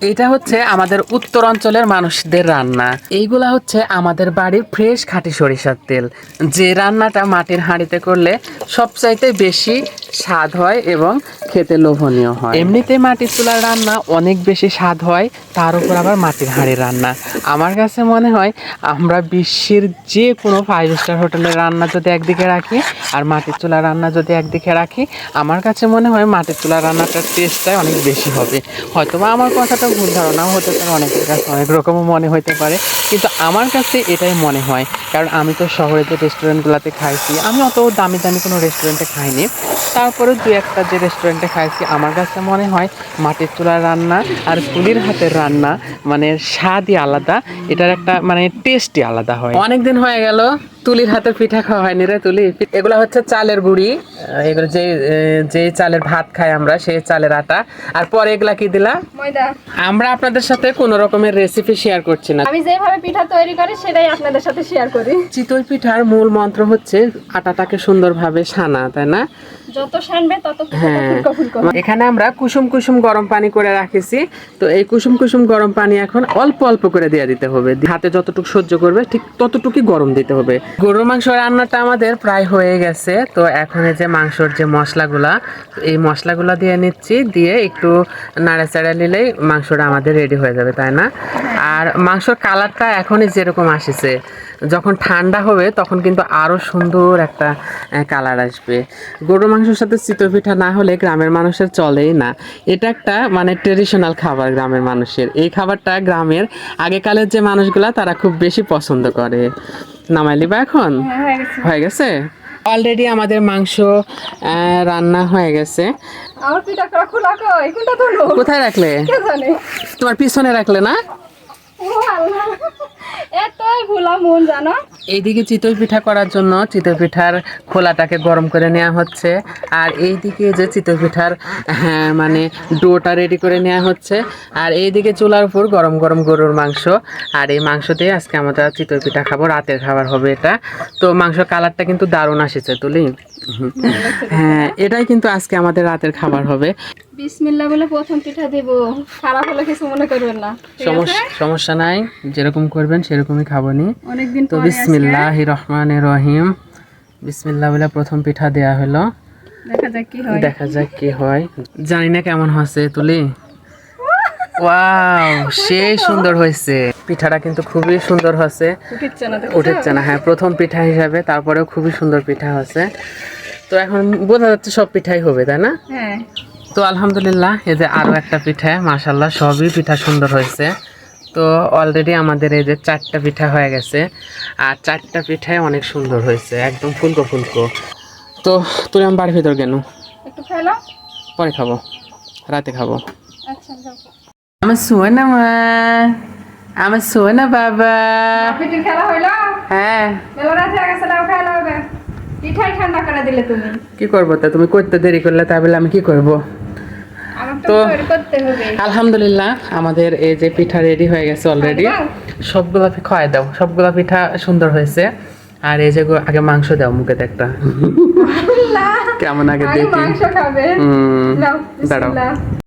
এটা হচ্ছে আমাদের উত্তর অঞ্চলের মানুষদের রান্না। এইগুলা হচ্ছে আমাদের বাড়ির ফ্রেশ খাঁটি সরিষার তেল। যে রান্নাটা মাটির হাঁড়িতে করলে সবচাইতে বেশি স্বাদ হয় এবং খেতে লোভনীয় হয়। এমনিতে মাটির চুলার রান্না অনেক বেশি স্বাদ হয়, তার উপর আবার মাটির হাঁড়ির রান্না। আমার কাছে মনে হয় আমরা বিশ্বের যে কোনো ফাইভ স্টার হোটেলের রান্না যদি একদিকে রাখি আর মাটির চুলার রান্না যদি একদিকে রাখি, আমার কাছে মনে হয় মাটির চুলার রান্নাটার টেস্টটাই অনেক বেশি হবে। হয়তো বা আমার কথাটা ভুল ধারণাও হতে পারে অনেকের কাছে অনেক রকমও মনে হতে পারে। কিন্তু আমার কাছে এটাই মনে হয় কারণ আমি তো শহরে যে রেস্টুরেন্টগুলোতে খাইছি আমি অত দামি দামি কোনো রেস্টুরেন্টে খাইনি। তারপরে দু একটা যে রেস্টুরেন্টে খাইছি আমার কাছে মনে হয় মাটির চুলার রান্না আর তুলির হাতের রান্না মানে স্বাদই আলাদা এটার একটা মানে টেস্টই আলাদা হয়। অনেক দিন হয়ে গেল তুলির হাতের পিঠা খাওয়া হয়নি রে তুলি। এগুলো হচ্ছে চালের গুঁড়ি এগুলো যে যে চালের ভাত খাই আমরা সেই চালের আটা। আর পরে এগুলা কি দিলা? ময়দা। আমরা আপনাদের সাথে কোন রকমের রেসিপি শেয়ার করছি না। আমি যেভাবে পিঠা তৈরি করি সেটাই আপনাদের সাথে শেয়ার করি। চিতল পিঠার মূল মন্ত্র হচ্ছে আটাটাকে সুন্দরভাবে সানা তাই না? যত সানবে তত হ্যাঁ। এখানে আমরা কুসুম কুসুম গরম পানি করে রাখেছি। তো এই কুসুম কুসুম গরম পানি এখন অল্প অল্প করে দিয়ে দিতে হবে। হাতে যতটুকু সহ্য করবে ঠিক ততটুকুই গরম দিতে হবে। গরুর মাংস রান্নাটা আমাদের প্রায় হয়ে গেছে। তো এখন এই যে মাংসর যে মশলাগুলা এই মশলাগুলা দিয়ে নিচ্ছি। দিয়ে একটু নাড়াচাড়া নিলেই মাংসটা আমাদের রেডি হয়ে যাবে তাই না? আর মাংসর কালারটা এখনই যেরকম আসেছে যখন ঠান্ডা হবে তখন কিন্তু আরও সুন্দর একটা কালার আসবে। গরুর মাংসের সাথে চিতই পিঠা না হলে গ্রামের মানুষের চলেই না। এটা একটা মানে ট্রেডিশনাল খাবার গ্রামের মানুষের। এই খাবারটা গ্রামের আগেকালের যে মানুষগুলা তারা খুব বেশি পছন্দ করে। নামাইলি বা এখন? হ্যাঁ, হয়ে গেছে। অলরেডি আমাদের মাংস রান্না হয়ে গেছে। কোথায় রাখলে? তোমার পিছনে রাখলে না? এইদিকে চিতই পিঠা করার জন্য চিতই পিঠার খোলাটাকে গরম করে নেওয়া হচ্ছে। আর এইদিকে যে চিতই পিঠার হ্যাঁ মানে ডোটা রেডি করে নেওয়া হচ্ছে। আর এইদিকে চুলার উপর গরম গরম গরুর মাংস। আর এই মাংস দিয়ে আজকে আমরা চিতই পিঠা খাব, রাতের খাবার হবে এটা। তো মাংস কালারটা কিন্তু দারুণ আসেছে, তুলি। হ্যাঁ এটাই কিন্তু আজকে আমাদের রাতের খাবার হবে। বিসমিল্লাহ বলে প্রথম পিঠা দিব। খারাপ হলে কিছু মনে করবেন না। সমস্যা সমস্যা নাই যেরকম করবেন সেরকমই খাব নি। অনেকদিন তো বিসমিল্লাহ রহমান রহিম। বিসমিল্লাহ বলে প্রথম পিঠা দেয়া হলো। দেখা যাক কি হয়। দেখা যাক কি হয়। জানি না কেমন হয়েছে তুলি। ওয়াও সেই সুন্দর হয়েছে। পিঠাটা কিন্তু খুবই সুন্দর হয়েছে। উঠেছে না হ্যাঁ প্রথম পিঠা হিসাবে তারপরেও খুবই সুন্দর পিঠা হয়েছে। তো এখন বোঝা যাচ্ছে সব পিঠাই হবে তাই না? হ্যাঁ। তো আলহামদুলিল্লাহ এই যে আরও একটা পিঠা মাশাল্লাহ সবই পিঠা সুন্দর হয়েছে। তো অলরেডি আমাদের এই যে চারটা পিঠা হয়ে গেছে আর চারটা পিঠাই অনেক সুন্দর হয়েছে একদম ফুলকো ফুলকো। তো তুই আমার বাড়ির ভিতর কেন? পরে খাব রাতে খাব। আচ্ছা আমার সোনা মা। আমার সোনা বাবা। খেলা হইল? হ্যাঁ। পিঠাই ঠান্ডা করে দিলে তুমি। কি করব তা? তুমি করতে দেরি করলে তা বলে আমি কি করব? তো আলহামদুলিল্লাহ আমাদের এই যে পিঠা রেডি হয়ে গেছে অলরেডি। সবগুলা খাওয়াই দাও। সবগুলা পিঠা সুন্দর হয়েছে। আর এই যে আগে মাংস দাও মুখে একটা কেমন আগে দেখি। দাঁড়াও।